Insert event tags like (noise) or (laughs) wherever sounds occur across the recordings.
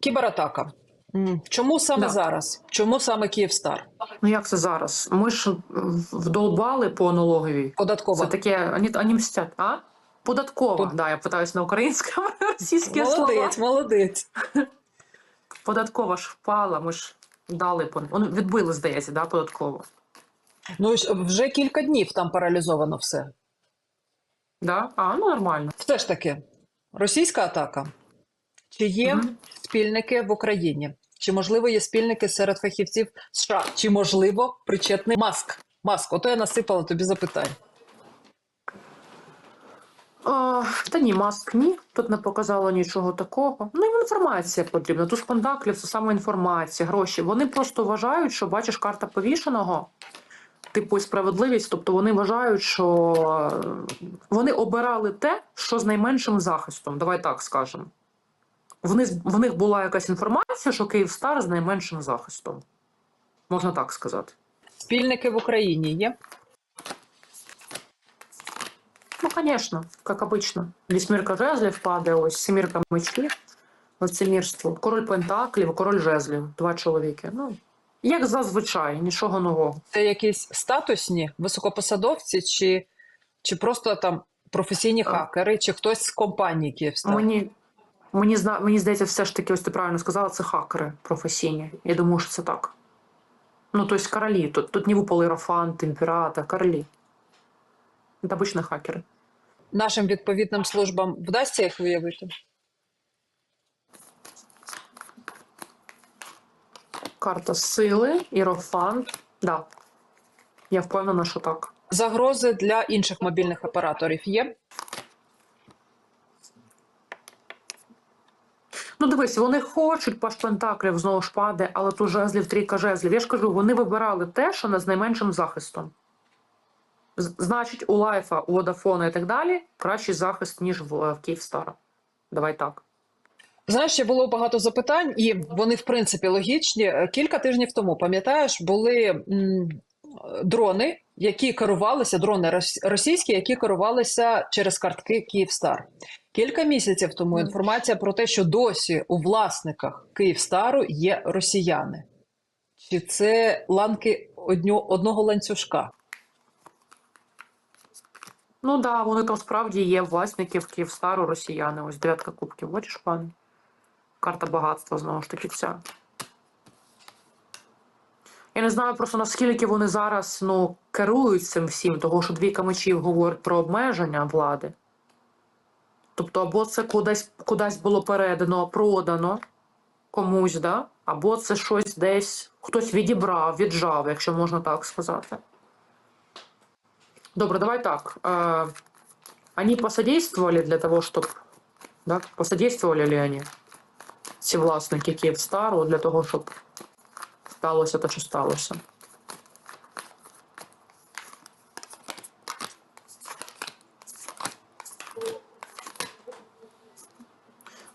Кібератака. Чому саме Да. зараз? Чому саме Київстар? Ну як це зараз? Ми ж вдолбали по аналоговій. Податкова. Це таке, вони, вони мстять, а? Податкова. Под- Да, я питаюсь на українському, (laughs) російські слова. Молодець, молодець. Податкова ж впала, ми ж дали по відбили, здається, да, податково. Ну вже кілька днів там паралізовано все. Да? А, ну нормально. Все ж таки, російська атака. Чи є Мгм. спільники в Україні? Чи можливо є спільники серед фахівців США? Чи можливо причетний маск? Маск, ото я насипала тобі запитань. А, та ні, маск ні. Тут не показало нічого такого. Ну, їм інформація потрібна. Тут спондаклів це саме інформація, гроші. Вони просто вважають, що бачиш карта повішеного, типу справедливість. Тобто вони вважають, що е, вони обирали те, що з найменшим захистом. Давай так скажемо. Вони, в них була якась інформація, що Київстар з найменшим захистом. Можна так сказати. Спільники в Україні є? Ну, конечно, как обычно. Вісьмірка жезлів падає, ось семірка мечів, лицемірство, король пентаклів, король жезлів, два чоловіки. Ну, як зазвичай, нічого нового. Це якісь статусні високопосадовці, чи, чи просто там професійні хакери, чи хтось з компанії Київстар? Мені, мені, зна- мені здається, все ж таки, ось ти правильно сказала, це хакери професійні. Я думаю, що це так. Ну, тобто королі. Тут, тут не випали Іерофант, імператор, королі. Це обычно хакери. Нашим відповідним службам вдасться їх виявити? Карта сили, Іерофант. Да. Я впевнена, що так. Загрози для інших мобільних операторів є? Ну, дивись, вони хочуть паш пентаклів знову ж паде, але тут жезлів, трійка жезлів. Я ж кажу, вони вибирали те, що не з найменшим захистом. Значить, у лайфа, у Водафона і так далі кращий захист, ніж в, е, в Київстара. Давай так. Знаєш, ще було багато запитань, і вони, в принципі, логічні. Е, Кілька тижнів тому, пам'ятаєш, були м, дрони, які керувалися, дрони російські, які керувалися через картки Київстар. Кілька місяців тому інформація про те, що досі у власниках Київстару є росіяни. Чи це ланки одного ланцюжка? Ну так, да, вони там справді є власників Київстару, росіяни. Ось дев'ятка кубків. Бачиш, пане? Карта багатства знову ж таки ця. Я не знаю просто наскільки вони зараз ну, керують цим всім, того що двійка мечів говорить про обмеження влади. Тобто, або це кудись, кудись було передано, продано комусь, да? або це щось десь хтось відібрав, віджав, якщо можна так сказати. Добре, давай так. Э, они посодействовали для того, чтобы... Да, посодействовали ли они, ці власники Київстару, для того, щоб сталося те, що сталося?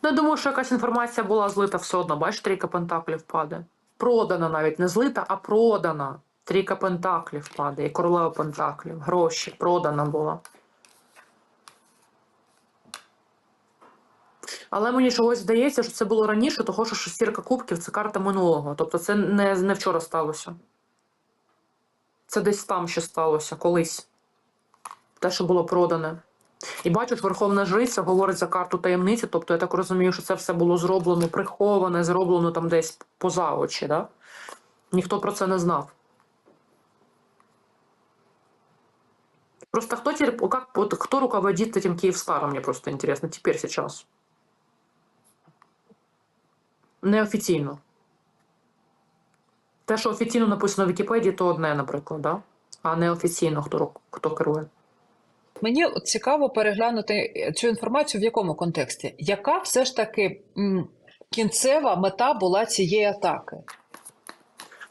Ну, я думаю, що якась інформація була злита все одно. Бачиш, трійка пентаклів падає. Продана навіть не злита, а продана. Трійка пентаклів падає, королева пентаклів. Гроші продана була. Але мені чогось здається, що це було раніше, того що шестірка кубків це карта минулого. Тобто це не, не вчора сталося. Це десь там ще сталося, колись. Те, що було продане. І бачиш, Верховна Жриця говорить за карту таємниці, тобто я так розумію, що це все було зроблено, приховане, зроблено там десь поза очі, да? Ніхто про це не знав. Просто кто, теперь- как, вот, кто руководит этим Киевстаром, мне просто интересно, теперь, сейчас. Неофіційно. Те, що офіційно написано в Вікіпедії, то одне, наприклад, да? а неофіційно хто, хто керує. Мені цікаво переглянути цю інформацію в якому контексті. Яка все ж таки м, кінцева мета була цієї атаки?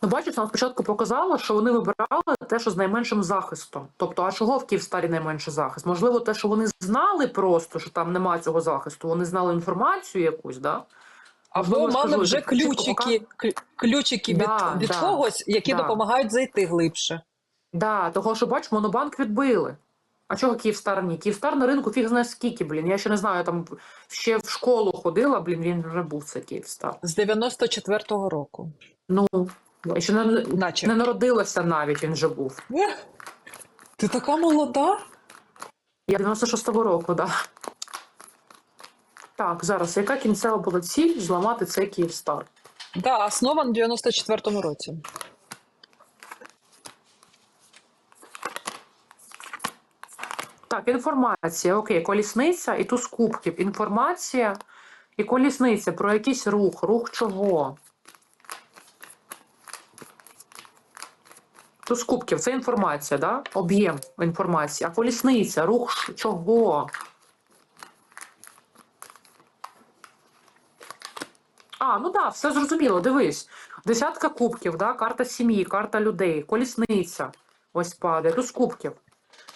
Ну, бачиш, нам спочатку показало, що вони вибирали те, що з найменшим захистом. Тобто, а чого в Київстарі найменший захист? Можливо, те, що вони знали просто, що там немає цього захисту, вони знали інформацію якусь, да? Або мали скажу, вже ключики, клю- ключики від, Да, від да, когось, які да. допомагають зайти глибше. Да, того, що бач, монобанк відбили. А чого Київстар ні? Київстар на ринку фіг знає скільки, блін. Я ще не знаю, я там ще в школу ходила, блін, він вже був цей Київстар. З 94-го року. Ну, я ще не, Наче. не народилася навіть, він вже був. Ти така молода? Я 96-го року, так. Да. Так, зараз, яка кінцева була ціль зламати цей Київстар? Да, основан в 94-му році. Так, інформація. Окей, колісниця і туз кубків. Інформація і колісниця про якийсь рух. Рух чого? Туз кубків це інформація, да? Об'єм інформації. А колісниця, рух чого? А, ну так, да, все зрозуміло. Дивись. Десятка кубків, да? карта сім'ї, карта людей, колісниця. Ось падає, туз кубків.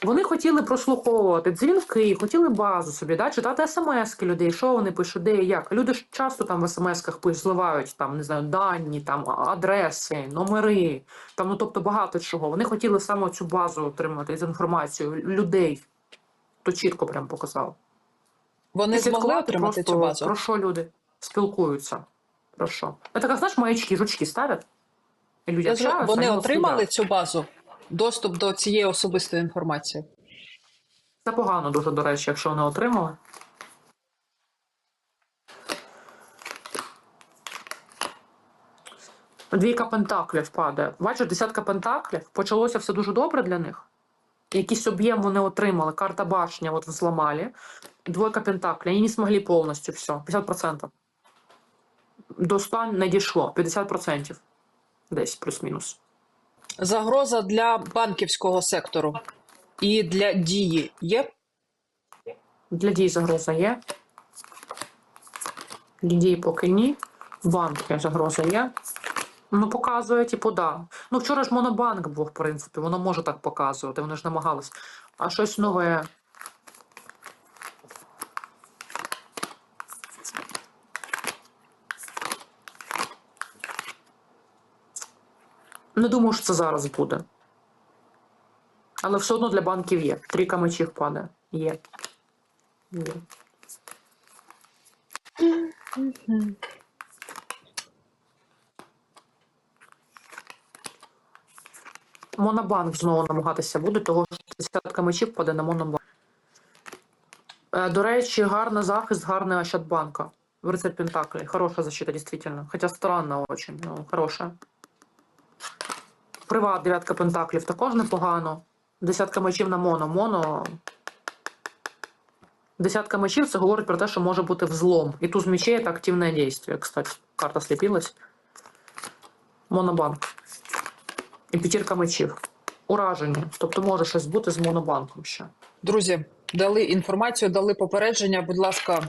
Вони хотіли прослуховувати дзвінки, хотіли базу собі, да, читати смски людей, що вони пишуть, де і як. Люди ж часто там в смсках зливають там, не знаю, дані, там адреси, номери, там, ну тобто багато чого. Вони хотіли саме цю базу отримати з інформацією людей. То чітко прям показав. Вони змогли отримати цю базу. Про що люди спілкуються? Про що? Це так, знаєш, маячки, жучки ставлять. І люди Я зро- Вони вони отримали цю базу, доступ до цієї особистої інформації. Це погано дуже, до речі, якщо вони отримали. Двійка пентаклів падає. Бачиш, десятка пентаклів. Почалося все дуже добре для них. Якийсь об'єм вони отримали. Карта башня от взломали. Двойка пентаклей. Они не смогли повністю все. 50%. До 100 не дійшло. 50%. Десь плюс-мінус. Загроза для банківського сектору і для дії є. Для дій загроза є. Для дій поки ні. Банки загроза є. Ну, показує, типу, да. Ну, вчора ж монобанк був, в принципі, воно може так показувати, вони ж намагались. А щось нове. Не думаю, що це зараз буде. Але все одно для банків є. Трійка мечів падає. Є. Є. Монобанк знову намагатися буде, того що десятка мечів паде на монобанк. Е, До речі, гарний захист, гарний Ощадбанка. В рыцарь Пентаклей. Хорошая защита, действительно. Хотя странно очень, но хорошая. Приват, дев'ятка пентаклів також непогано. Десятка мечів на моно. Моно. Десятка мечів це говорить про те, що може бути взлом. І туз мечей це активне дійство. Кстати, карта сліпилась. Монобанк. І п'ятірка мечів. Ураження. Тобто може щось бути з монобанком ще. Друзі, дали інформацію, дали попередження. Будь ласка,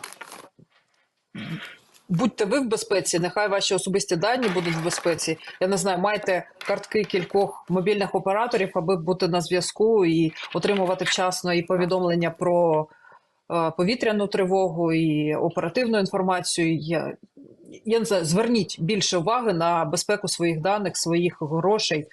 будьте ви в безпеці, нехай ваші особисті дані будуть в безпеці. Я не знаю, майте картки кількох мобільних операторів, аби бути на зв'язку і отримувати вчасно і повідомлення про е, повітряну тривогу і оперативну інформацію. Я, я не знаю, зверніть більше уваги на безпеку своїх даних, своїх грошей.